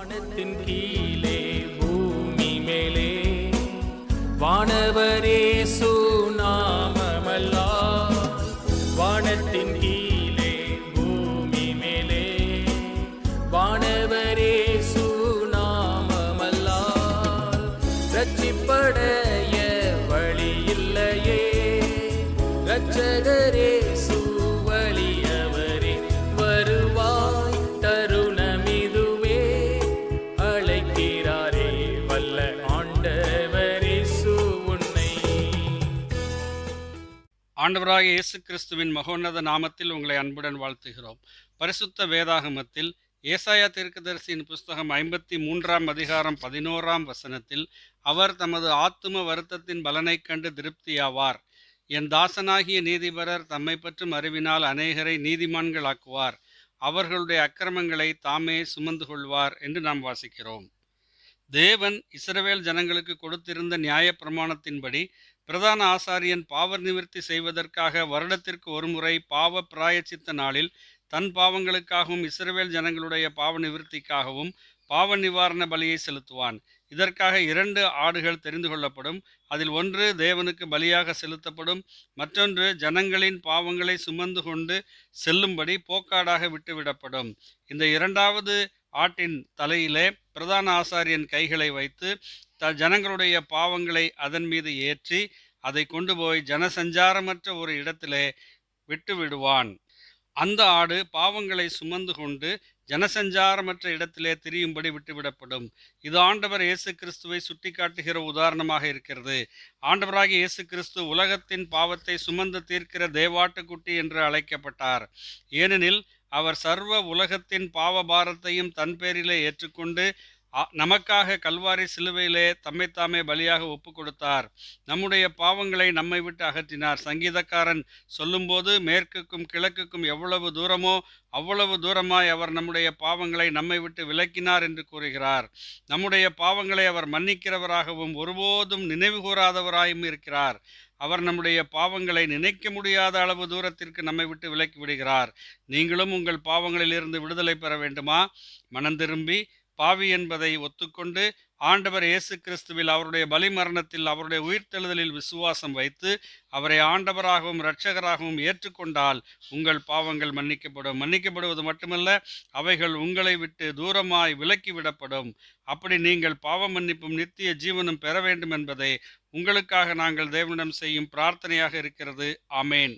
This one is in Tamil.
வானத்தின் கீழே பூமி மேலே. வானவரே சுநாமமல்லா. வானத்தின் கீழே பூமி மேலே. வானவரே சுநாமமல்லா. ரட்சிப்படைய வழி இல்லையே. ரட்சகரே சு ஆண்டவராக இயேசு கிறிஸ்துவின் மகோன்னத நாமத்தில் உங்களை அன்புடன் வாழ்த்துகிறோம். பரிசுத்த வேதாகமத்தில் ஏசாயா தீர்க்கதரிசியின் புஸ்தகம் ஐம்பத்தி மூன்றாம் அதிகாரம் பதினோராம் வசனத்தில் அவர் தமது ஆத்தும வருத்தத்தின் பலனைக் கண்டு திருப்தியாவார். என் தாசனாகிய நீதிபரர் தம்மை பற்றும் அறிவினால் அநேகரை நீதிமான்களாக்குவார். அவர்களுடைய அக்கிரமங்களை தாமே சுமந்து கொள்வார் என்று நாம் வாசிக்கிறோம். தேவன் இஸ்ரவேல் ஜனங்களுக்கு கொடுத்திருந்த நியாய பிரமாணத்தின்படி பிரதான ஆசாரியன் பாவ நிவர்த்தி செய்வதற்காக வருடத்திற்கு ஒருமுறை பாவ பிராயச்சித்த நாளில் தன் பாவங்களுக்காகவும் இஸ்ரவேல் ஜனங்களுடைய பாவ நிவர்த்திக்காகவும் பாவ நிவாரண பலியை செலுத்துவான். இதற்காக இரண்டு ஆடுகள் தெரிந்து கொள்ளப்படும். அதில் ஒன்று தேவனுக்கு பலியாக செலுத்தப்படும். மற்றொன்று ஜனங்களின் பாவங்களை சுமந்து கொண்டு செல்லும்படி போக்காடாக விட்டுவிடப்படும். இந்த இரண்டாவது ஆட்டின் தலையிலே பிரதான ஆசாரியன் கைகளை வைத்து த ஜனங்களுடைய பாவங்களை அதன் மீது ஏற்றி அதை கொண்டு போய் ஜனசஞ்சாரமற்ற ஒரு இடத்திலே விட்டு விடுவான். அந்த ஆடு பாவங்களை சுமந்து கொண்டு ஜனசஞ்சாரமற்ற இடத்திலே திரியும்படி விட்டுவிடப்படும் இது ஆண்டவர் இயேசு கிறிஸ்துவை சுட்டிக்காட்டுகிற உதாரணமாக இருக்கிறது. ஆண்டவராகிய இயேசு கிறிஸ்து உலகத்தின் பாவத்தை சுமந்து தீர்க்கிற தேவாட்டுக்குட்டி என்று அழைக்கப்பட்டார். ஏனெனில் அவர் சர்வ உலகத்தின் பாவ பாரத்தையும் தன் பேரிலே ஏற்றுக்கொண்டு நமக்காக கல்வாரி சிலுவையிலே தம்மைத்தாமே பலியாக ஒப்பு கொடுத்தார். நம்முடைய பாவங்களை நம்மை விட்டு அகற்றினார். சங்கீதக்காரன் சொல்லும்போது மேற்குக்கும் கிழக்குக்கும் எவ்வளவு தூரமோ அவ்வளவு தூரமாய் அவர் நம்முடைய பாவங்களை நம்மை விட்டு விலக்கினார் என்று கூறுகிறார். நம்முடைய பாவங்களை அவர் மன்னிக்கிறவராகவும் ஒருபோதும் நினைவு கூறாதவராயும் இருக்கிறார். அவர் நம்முடைய பாவங்களை நினைக்க முடியாத அளவு தூரத்திற்கு நம்மை விட்டு விலக்கி விடுகிறார். நீங்களும் உங்கள் பாவங்களிலிருந்து விடுதலை பெற வேண்டுமா? மனம் திரும்பி பாவி என்பதை ஒத்துக்கொண்டு ஆண்டவர் இயேசு கிறிஸ்துவில் அவருடைய பலிமரணத்தில் அவருடைய உயிர்த்தெழுதலில் விசுவாசம் வைத்து அவரை ஆண்டவராகவும் இரட்சகராகவும் ஏற்றுக்கொண்டால் உங்கள் பாவங்கள் மன்னிக்கப்படும். மன்னிக்கப்படுவது மட்டுமல்ல அவைகள் உங்களை விட்டு தூரமாய் விலக்கி விடப்படும். அப்படி நீங்கள் பாவ மன்னிப்பும் நித்திய ஜீவனும் பெற வேண்டும் என்பதை உங்களுக்காக நாங்கள் தேவனிடம் செய்யும் பிரார்த்தனையாக இருக்கிறது. ஆமேன்.